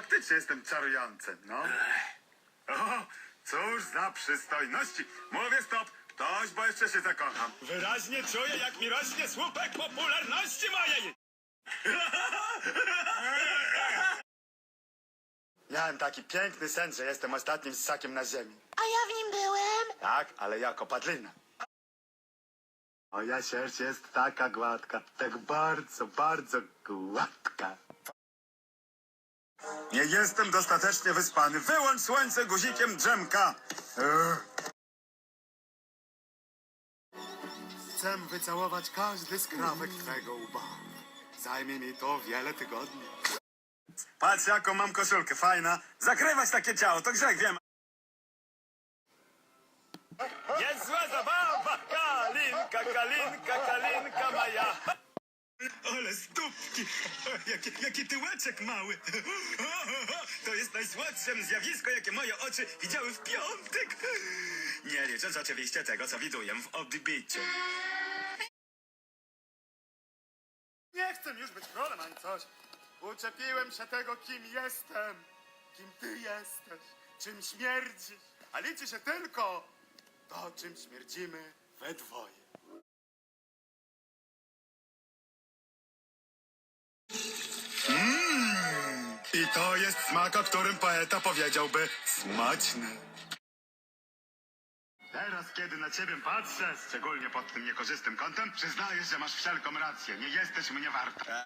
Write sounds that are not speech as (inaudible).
faktycznie jestem czarujący, no. O, cóż za przystojności. Mówię stop, dość, bo jeszcze się zakocham. Wyraźnie czuję, jak mi rośnie słupek popularności mojej. (laughs) Miałem taki piękny sen, że jestem ostatnim ssakiem na ziemi. A ja w nim byłem. Tak, ale jako padlina. Moja sierść jest taka gładka, tak bardzo, bardzo gładka. Nie jestem dostatecznie wyspany. Wyłącz słońce guzikiem drzemka. Ugh. Chcę wycałować każdy skrawek twego łba. Zajmie mi to wiele tygodni. Patrz jaką mam koszulkę, fajna. Zakrywać takie ciało, to grzech, wiem. Niezła zabawa, kalinka, kalinka, kalinka moja. Stópki, jaki, jaki tyłeczek mały. To jest najsłodsze zjawisko, jakie moje oczy widziały w piątek. Nie licząc oczywiście tego, co widuję w odbiciu. Nie chcę już być królem ani coś. Uczepiłem się tego, kim jestem. Kim ty jesteś. Czym śmierdzisz. A liczy się tylko to, czym śmierdzimy we dwoje. I to jest smak, o którym poeta powiedziałby smaczny. Teraz, kiedy na ciebie patrzę, szczególnie pod tym niekorzystnym kątem, przyznajesz, że masz wszelką rację. Nie jesteś mnie warta.